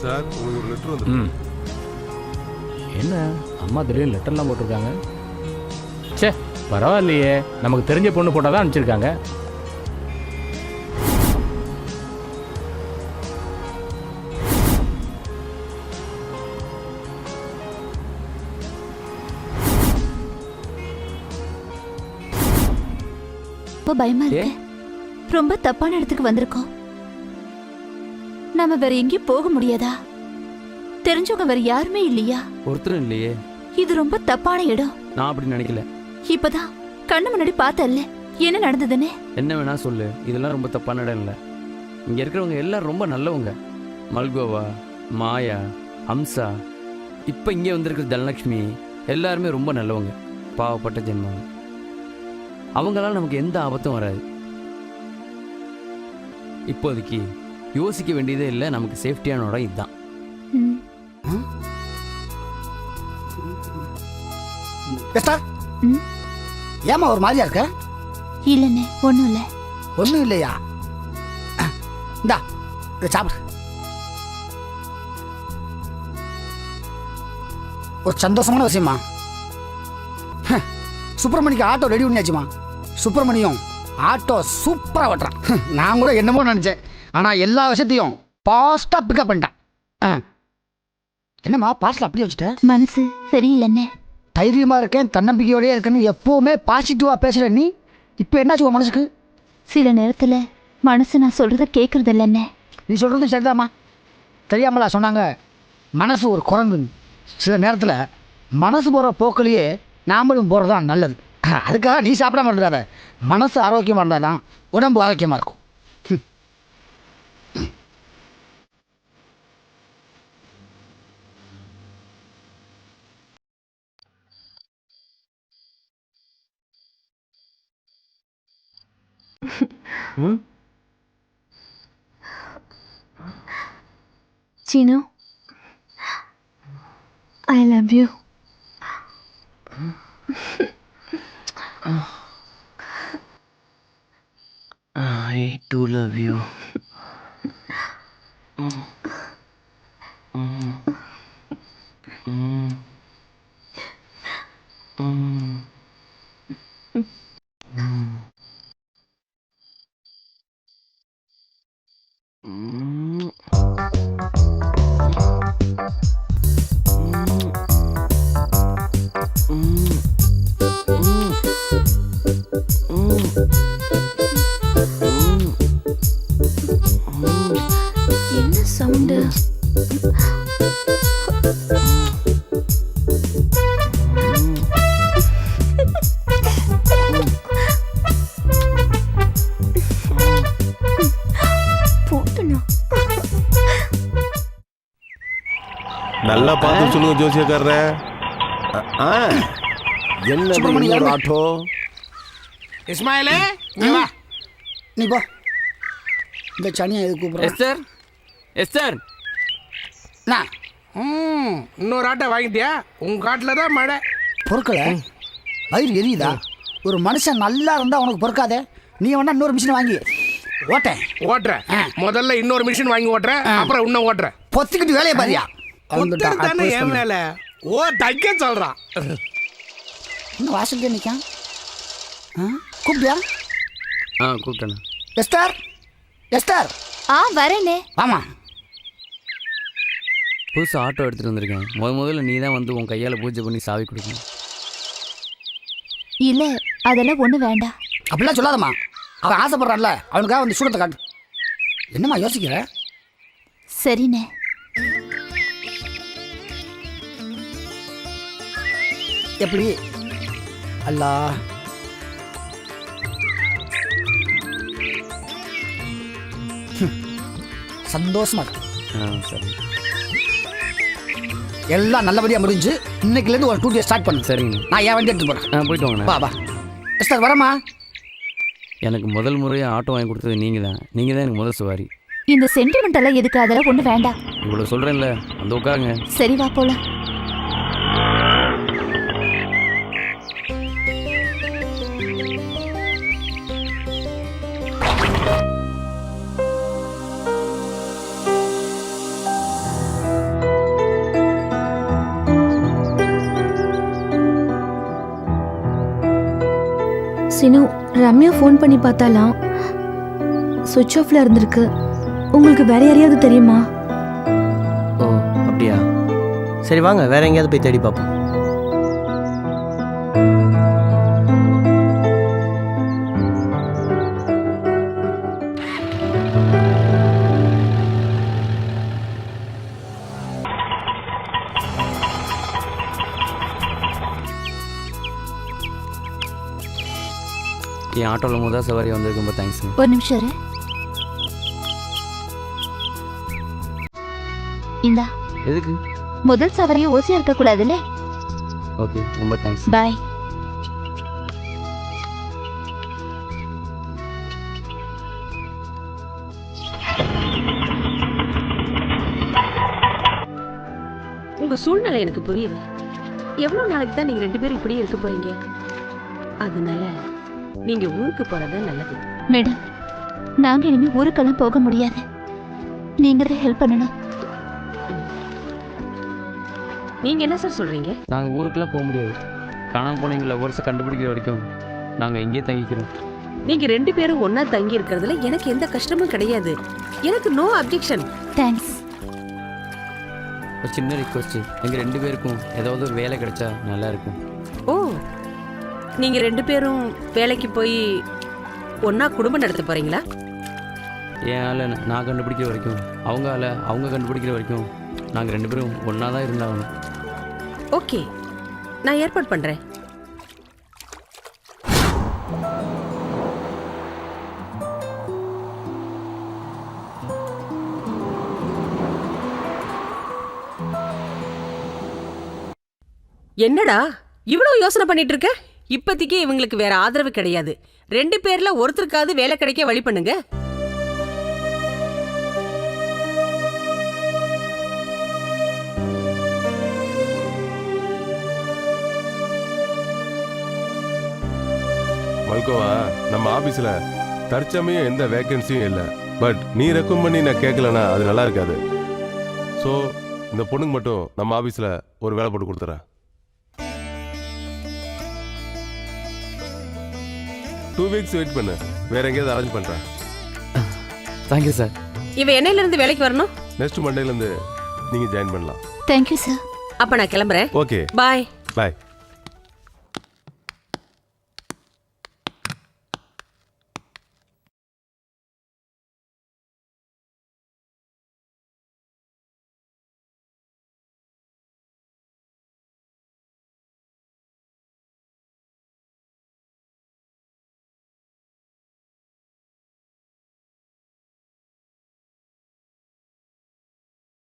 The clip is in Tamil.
சார் உங்களுக்கு ஒரு லெட்டர் வந்து ம். என்ன? அம்மா திடீர்னு லெட்டர்லாம் போட்டிருக்காங்க. ச்சே பரவாயில்லையே. நமக்கு தெரிஞ்ச பொண்ணு போட்டால் தான் அனுப்பிச்சிருக்காங்க. ரொம்ப பயமா இருக்கு. ரொம்ப தப்பான இடத்துக்கு வந்திருக்கோம். நாம வேற எங்கேயும் போக முடியாதா? தெரிஞ்சவங்க வேற யாருமே இல்லையா? ஒருத்தரும் இல்லையே. இது ரொம்ப தப்பான இடம். நான் அப்படி நினைக்கல. இப்பதான் கண்ணு முன்னாடி பார்த்தல்ல. என்ன நடந்ததுன்னு? என்ன வேணா சொல்லு. இதெல்லாம் ரொம்ப தப்பான இடம் இல்லை. இங்கே இருக்கிறவங்க எல்லாரும் ரொம்ப நல்லவங்க. மல்கோவா மாயா ஹம்சா. இப்போ இங்கே வந்திருக்கிற தனலக்ஷ்மி எல்லாருமே ரொம்ப நல்லவங்க. பாவப்பட்ட ஜென்மம். அவங்களால நமக்கு எந்த ஆபத்தும் வராது. இப்போதைக்கு யோசிக்க வேண்டியதே இல்லை நமக்கு சேஃப்டியான இடம் இதுதான். எஸ்டார் ம்? ஏமா ஒரு மாதிரியா இருக்க? இல்லண்ணே ஒண்ணும் இல்ல. ஒன்றும் இல்லையா? இந்தா இதை சாப்பிடு. ஒரு சந்தோஷமான விஷயமா சுப்பிரமணிக்கு ஆட்டோ ரெடி பண்ணியாச்சுமா? சுப்பிரமணியம் ஆட்டோ சூப்பராக ஓட்டுறான். நான் கூட என்னமோ நினச்சேன். ஆனால் எல்லா விஷயத்தையும் பாஸ்ட்டாக பிக்கப் பண்ணிட்டான். ஆ. என்னம்மா பாஸ்டில் அப்படியே வச்சுட்ட? மனசு சரியில்லைண்ணே தைரியமாக இருக்கேன் தன்னம்பிக்கையோடயே இருக்கேன்னு எப்போவுமே பாசிட்டிவாக பேசுகிற நீ இப்போ என்னாச்சு உன் மனசுக்கு? சில நேரத்துல மனசு நான் சொல்றத கேக்குறது இல்லைண்ணே நீ சொல்கிறது சரிதாம்மா. தெரியாமலா சொன்னாங்க மனசு ஒரு குரங்கு சில நேரத்தில் மனசு போகிற போக்கிலேயே நாமளும் போகிறது தான் நல்லது. அதுக்காக நீ சாப்பிடாம இருந்தாத மனசு ஆரோக்கியமாக இருந்தால் தான் உடம்பு ஆரோக்கியமாக இருக்கும். Hmm? Chino, I love you. I do love you. Mm. Mm. Mm. நல்லா பார்த்து சொல்லுங்க ஜோசியக்காரரே. ஆ. என்ன இன்னொரு யாரு? ஆட்டோ? இஸ்மாயிலே இங்க வா. நீ போ. இந்த சனியை எது கூப்பிட்றேன் எஸ்தர் எஸ்தர். நான் ம் இன்னொரு ஆட்டை வாங்கிட்டியா? உங்க காட்டுல தான் மழை. பொறுக்கலை? வயிறு எரியுதா? ஒரு மனுஷன் நல்லா இருந்தால் உனக்கு பொறுக்காதே. நீ வேணா இன்னொரு மிஷினை வாங்கி. ஓட்டேன். ஓட்டுறேன். முதல்ல இன்னொரு மிஷின் வாங்கி ஓட்டுறேன் அப்புறம் இன்னும் ஓட்டுறேன் பொத்திக்கிட்டு வேலையை பாரியா? தானே என் மேல? ஓ தைக்க சொல்றான் இன்னும் வாசல்லே நிற்கான் ஆ கூப்பிட்டியா? ஆ கூப்பிட்டேண்ணா. எஸ்டர் எஸ்டர் ஆ வரேனே. ஆமா புதுசாக ஆட்டோ எடுத்துகிட்டு வந்திருக்கேன். முத முதல்ல நீ தான் வந்து உன் கையால் பூஜை பண்ணி சாவி கொடுக்கணும். இல்ல அதெல்லாம் ஒண்ணு வேண்டாம். அப்படிலாம் சொல்லாதம்மா. அவன் ஆசைப்படுறான்ல. அவனுக்காக வந்து சூடத்தை காட்டு. என்னம்மா யோசிக்கிற? சரிண்ணே. எப்படி? அல்லா. சந்தோஷமா இருக்கு. ஆ சரி. எல்லாம் நல்லபடியா முடிஞ்சு இன்னைக்குலேருந்து ஒரு டூ ஸ்டார்ட் பண்ணு. சரிங்க. நான் என் வண்டி எடுத்து போறேன். ஆ போயிட்டு வாங்கண்ணா வா வா. எஸ்டர் வரமா எனக்கு முதல் முறையாக ஆட்டோ வாங்கி கொடுத்தது நீங்கள் தான். நீங்கள் தான் எனக்கு முதல் சவாரி. இந்த சென்டிமெண்ட் எல்லாம் எதுக்கு அதெல்லாம் ஒண்ணு வேண்டாம். இவ்வளோ சொல்கிறேன்ல அந்த உட்காருங்க. சரி வா போலாம். சினு ரம்யா ஃபோன் பண்ணி பார்த்தாலாம். சுவிட்ச் ஆஃப்ல இருந்திருக்கு. உங்களுக்கு வேற யாரையாவது தெரியுமா? ஓ அப்படியா? சரி வாங்க வேற எங்கேயாவது போய் தேடி பார்ப்போம். என் ஆட்டோவில் முதல் சவாரி வந்ததுக்கு ரொம்ப தேங்க்ஸுங்க ஒரு நிமிஷம் இரு. இந்தா. எதுக்கு? முதல் சவரையும் ஓசியா இருக்க கூடாதுல்ல ஓகே ரொம்ப தேங்க்ஸ் பாய் உங்க சூழ்நிலை எனக்கு புரியுது எவ்வளவு நாளைக்கு தான் நீங்க ரெண்டு பேரும் இப்படியே இருக்க போறீங்க? அதனால நீங்க ஊருக்கு போறது நல்லது. மேடம் நாங்க இனிமே ஊருக்கெல்லாம் போக முடியாது. நீங்க தான் ஹெல்ப் பண்ணணும். நீங்க என்ன சார் சொல்றீங்க? நாங்கள் ஊருக்குலாம் போக முடியாது. காணாமல் போனீங்கள வருஷம் கண்டுபிடிக்கிற வரைக்கும். நாங்கள் இங்கேயே தங்கிக்கிறோம். நீங்க ரெண்டு பேரும் ஒண்ணா தங்கி இருக்கிறதுல எனக்கு எந்த கஷ்டமும் கிடையாது. எனக்கு நோ அப்ஜெக்ஷன் தேங்க்ஸ் ஒரு சின்ன ரிக்வஸ்ட் எங்கள் ரெண்டு பேருக்கும் ஏதாவது ஒரு வேலை கிடைச்சா நல்லா இருக்கும். ஓ நீங்க ரெண்டு பேரும் வேலைக்கு போய் ஒண்ணா குடும்பம் நடத்த போறீங்களா? என் ஆளை நான் கண்டுபிடிக்கிற வரைக்கும் அவங்க ஆளை அவங்க கண்டுபிடிக்கிற வரைக்கும் நாங்கள் ரெண்டு பேரும் ஒன்றா தான் இருந்தாகணும். ஓகே. நான் ஏற்பாடு பண்றேன். என்னடா இவ்வளவு யோசனை பண்ணிட்டு இருக்க? இப்போதைக்கு இவங்களுக்கு வேற ஆதரவு கிடையாது. ரெண்டு பேர்ல ஒருத்தருக்காவது வேலை கிடைக்க வழி பண்ணுங்க. மல்கோவா நம்ம ஆபீஸ்ல தற்சமயம் எந்த வேகன்சியும் இல்லை. பட் நீ ரெக்கமெண்ட் பண்ணி நான் கேட்கலனா அது நல்லா இருக்காது. ஸோ இந்த பொண்ணுக்கு மட்டும் நம்ம ஆபீஸ்ல ஒரு வேலை போட்டு கொடுத்துறேன். டூ வீக்ஸ் வெயிட் பண்ணு. வேற எங்கேயாவது அரேஞ்ச் பண்றேன். தேங்க்யூ சார் இவ என்னையில இருந்து வேலைக்கு வரணும்? நெக்ஸ்ட் மண்டேல இருந்து நீங்க ஜாயின் பண்ணலாம். தேங்க்யூ சார் அப்ப நான் கிளம்புறேன். ஓகே பாய் பாய்